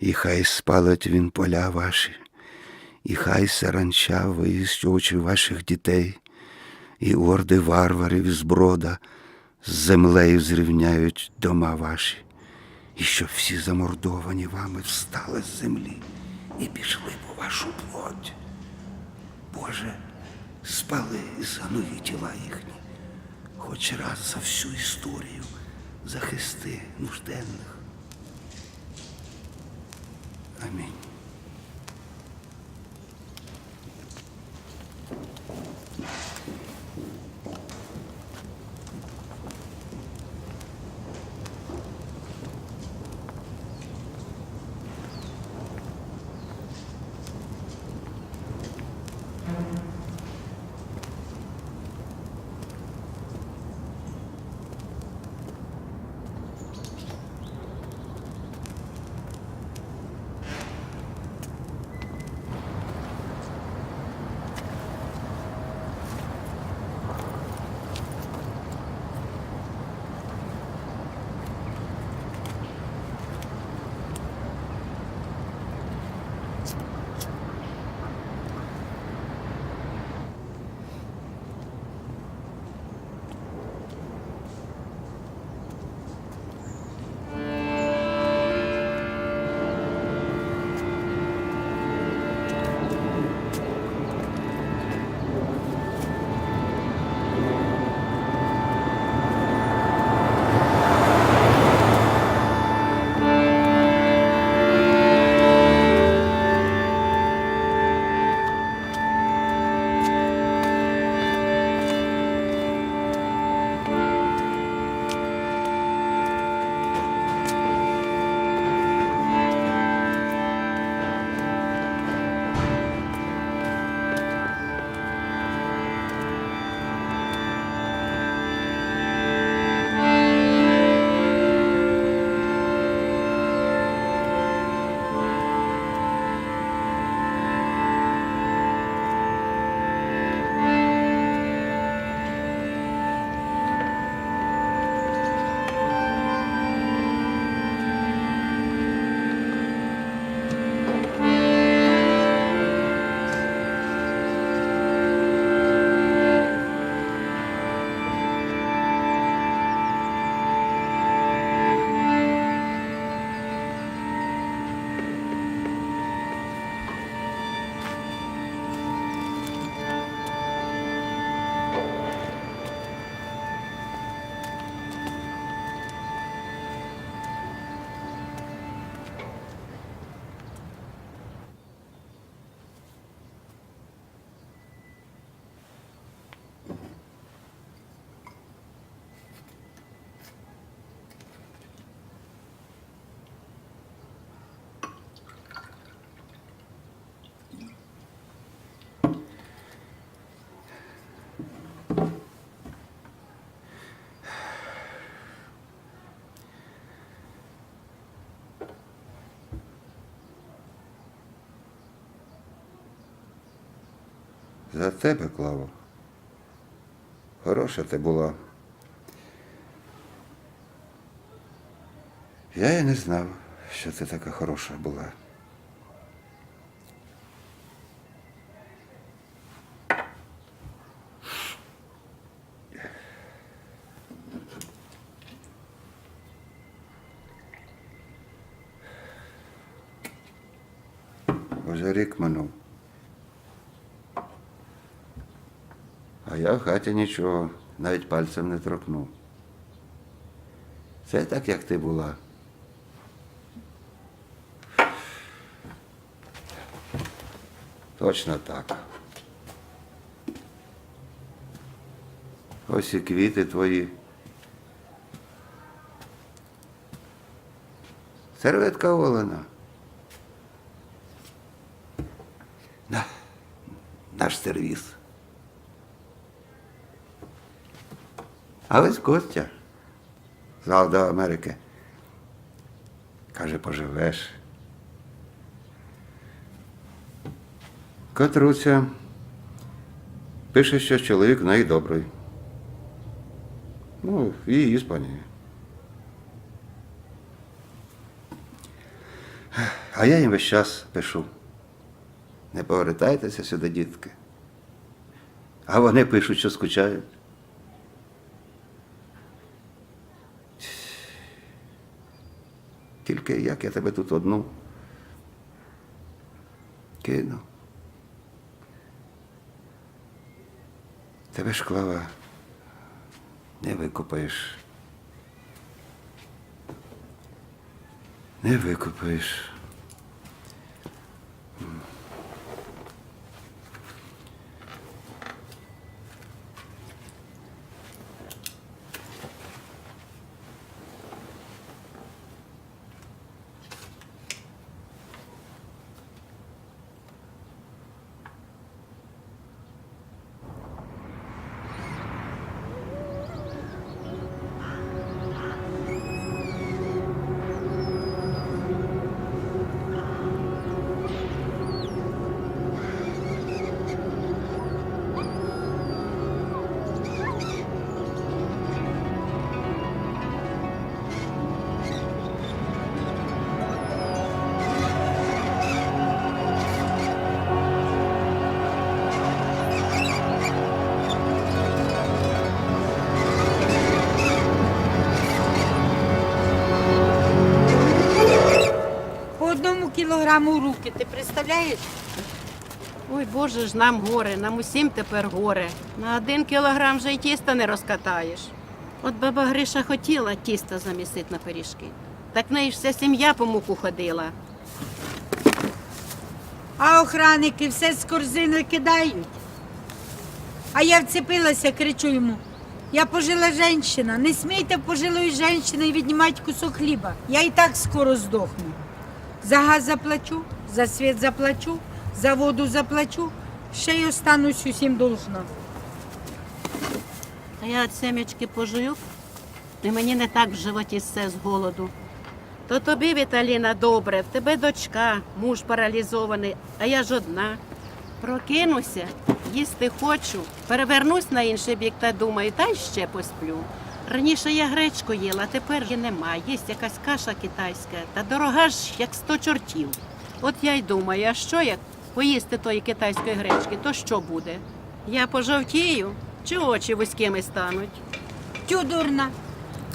І хай спалить він поля ваші, і хай саранча виїсть очі ваших дітей, і орди варварів із брода з землею зрівняють дома ваші, і щоб всі замордовані вами встали з землі і пішли по вашу плоть. Боже, спали і згнуї тіла їхні, хоч раз за всю історію захисти нужденних. Амінь. За тебе, Клаво. Хороша ти була. Я і не знав, що ти така хороша була. Уже рік минув. А я в хаті нічого, навіть пальцем не торкнув. Це так, як ти була. Точно так. Ось і квіти твої. Серветка Олена. А ось Костя. Зал до Америки. Каже, поживеш. Катруся. Пише, що чоловік в неї добрий. Ну, її Іспанії. А я їм весь час пишу. Не повертайтеся сюди, дітки. А вони пишуть, що скучають. Тільки як я тебе тут одну кину. Тебе ж клава не викупаєш. Не викопаєш. Кілограму в руки, ти представляєш? Ой, Боже ж нам горе, нам усім тепер горе. На один кілограм вже й тіста не розкатаєш. От баба Гриша хотіла тісто замісити на пиріжки. Так в неї ж вся сім'я по муку ходила. А охранники все з корзини кидають. А я вцепилася, кричу йому. Я пожила жінка, не смійте пожилої жінки віднімати кусок хліба. Я і так скоро здохну. За газ заплачу, за світ заплачу, за воду заплачу, ще й останусь усім должна. Та я от семечки пожую, і мені не так в животі все з голоду. То тобі, Віталіна, добре, в тебе дочка, муж паралізований, а я ж одна. Прокинуся, їсти хочу, перевернусь на інший бік та думаю, та ще посплю. Раніше я гречку їла, а тепер її нема. Є якась каша китайська, та дорога ж як сто чортів. От я й думаю, а що як поїсти тої китайської гречки, то що буде? Я пожовтію чи очі вузькими стануть? Тю дурна,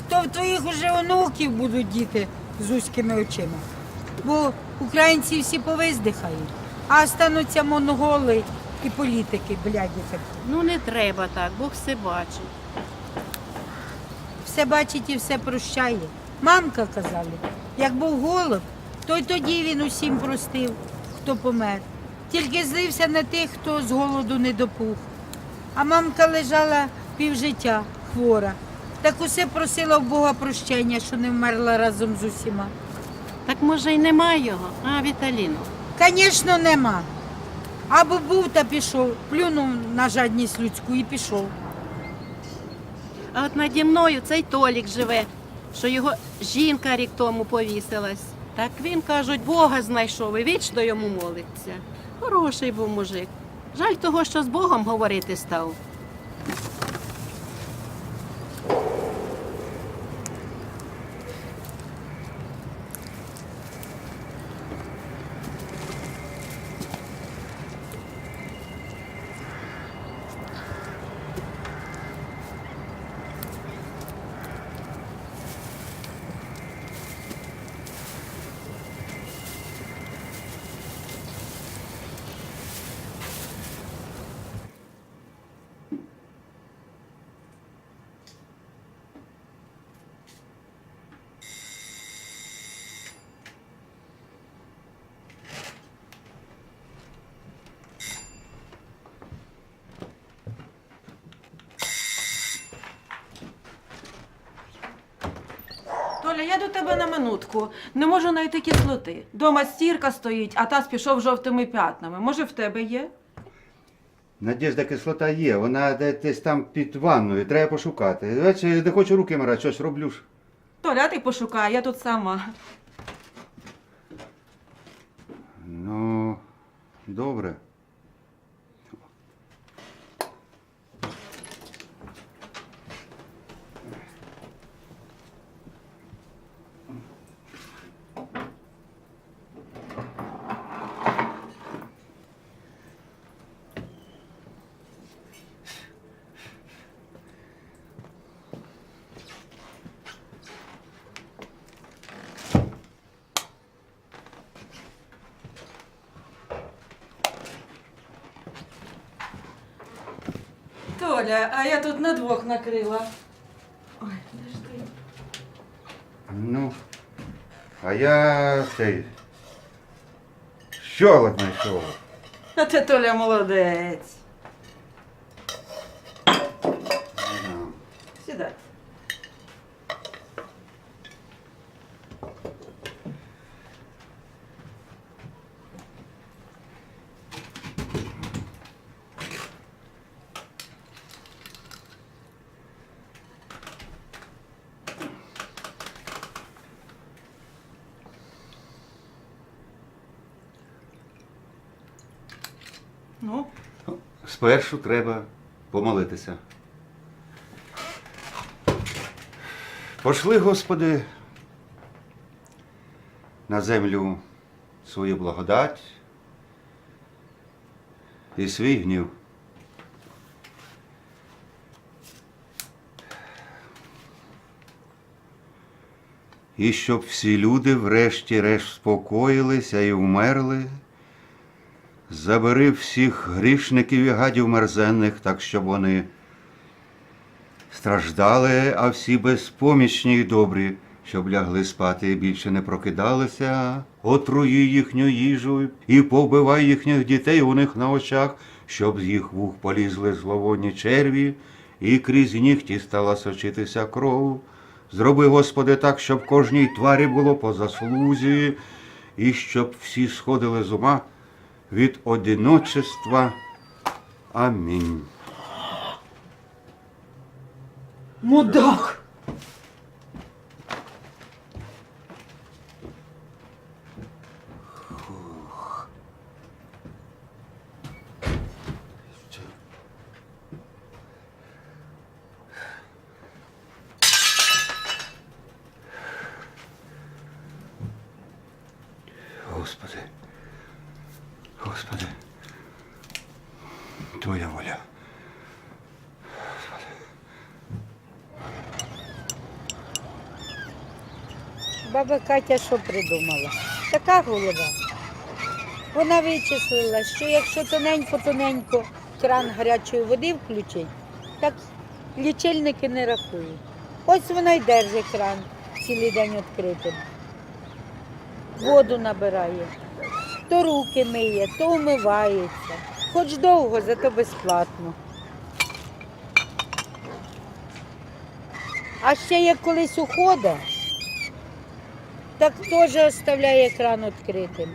то в твоїх уже онуків будуть діти з узькими очима. Бо українці всі повиздихають, а остануться монголи і політики, бляді. Ну не треба так, Бог все бачить. Все бачить і все прощає. Мамка казали, як був голод, то й тоді він усім простив, хто помер. Тільки злився на тих, хто з голоду не допух. А мамка лежала півжиття хвора. Так усе просила в Бога прощення, що не вмерла разом з усіма. Так може й нема його, а Віталіно. Звісно, нема. Або був та пішов, плюнув на жадність людську і пішов. А от наді мною цей Толік живе, що його жінка рік тому повісилась. Так він, кажуть, Бога знайшов і вічно йому молиться. Хороший був мужик. Жаль того, що з Богом говорити став. Я до тебе на минутку. Не можу знайти кислоти. Дома стірка стоїть, а таз пішов жовтими п'ятнами. Може, в тебе є? Надіжда кислота є, вона десь там під ванною, треба пошукати. Бачиш, не хочу руки марати, щось роблю ж. Толя, ти пошукай, я тут сама. Ну, добре. Толя, а я тут на двох накрила. Ой, де? Ну, а я цей. Щолок знайшов. А ти Толя молодець. Сідай. Ну, Спершу треба помолитися. Пошли, Господи, на землю свою благодать і свій гнів. І щоб всі люди врешті-решт спокоїлися і вмерли. Забери всіх грішників і гадів мерзенних, так щоб вони страждали, а всі безпомічні й добрі, щоб лягли спати і більше не прокидалися, отруї їхню їжу і повбивай їхніх дітей у них на очах, щоб з їх вух полізли зловонні черві, і крізь нігті стала сочитися кров. Зроби, Господи, так, щоб кожній тварі було по заслузі, і щоб всі сходили з ума від одиночества. Амінь. мудак! Господи, Господи, Твоя воля. Баба Катя що придумала? Така голова. Вона вичислила, що якщо тоненько-тоненько кран гарячої води включить, так лічильники не рахують. Ось вона й держить кран цілий день відкритим. Воду набирає, то руки миє, то умивається. Хоч довго, зато безплатно. А ще як колись уходить, так теж оставляє кран відкритим.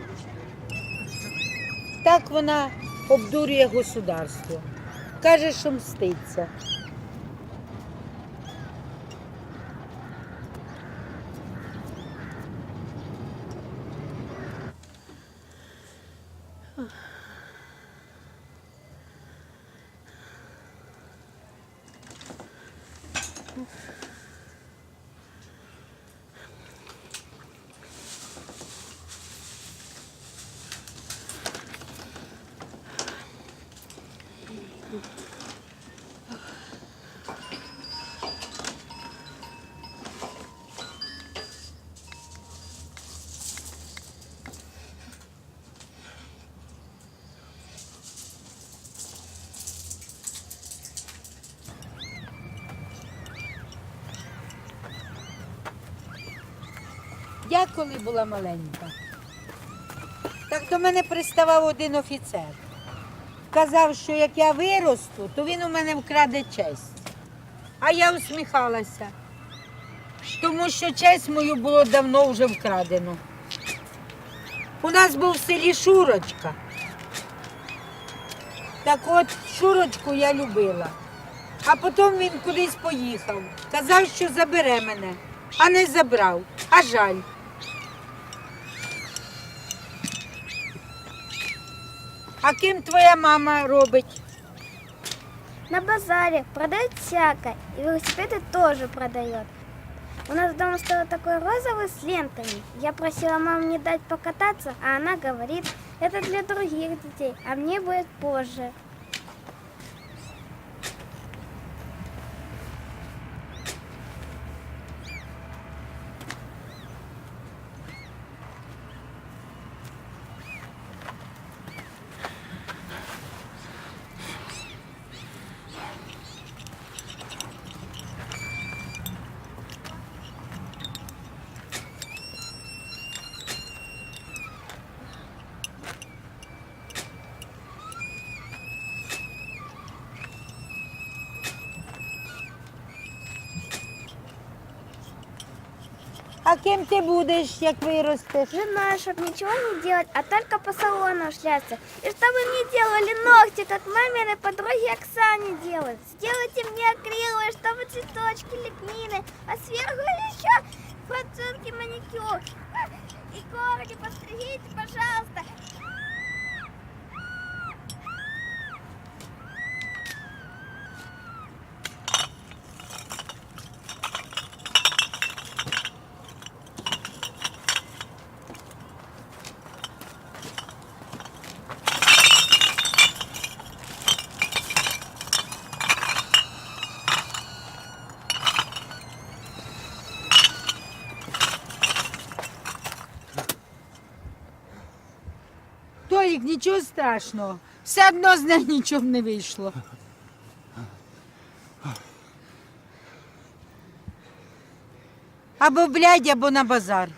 Так вона обдурює государство. Каже, що мститься. Я коли була маленька, так до мене приставав один офіцер. Казав, що як я виросту, то він у мене вкраде честь. А я усміхалася, тому що честь мою було давно вже вкрадено. У нас був в селі Шурочка. Так от Шурочку я любила. А потім він кудись поїхав. Казав, що забере мене, а не забрав. А жаль. А ким твоя мама робить? На базаре продают всякое, и велосипеды тоже продает. У нас дома стало такой розовый с лентами. Я просила маму не дать покататься, а она говорит, это для других детей, а мне будет позже. А ким ти будеш, як виростеш? Жена, чтобы ничего не делать, а только по салону шляться. И чтобы мне делали ногти, как мамины подруги Оксане делают. Сделайте мне акриловые, чтобы цветочки лепнины, а сверху еще французский маникюр. И корни постригите, пожалуйста. Нічого страшного. Все одно з них нічого не вийшло. Або блядь, або на базар.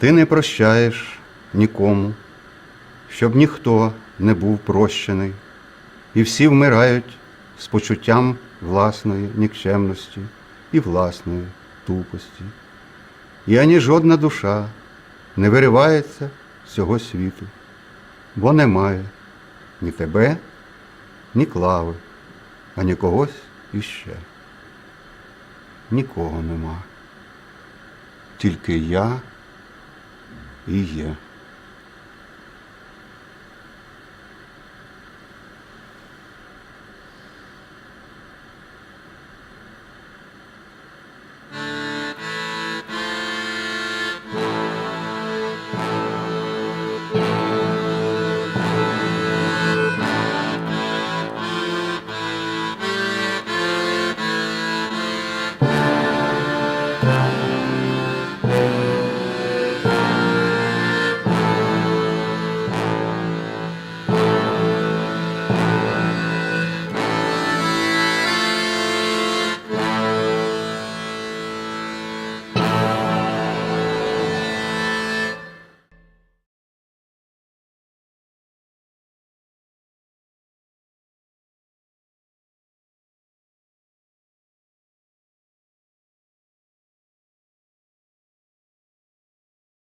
Ти не прощаєш нікому, щоб ніхто не був прощений, і всі вмирають з почуттям власної нікчемності і власної тупості. І ані жодна душа не виривається з цього світу, бо немає ні тебе, ні клави, ані когось іще. Нікого нема. Тільки я і є.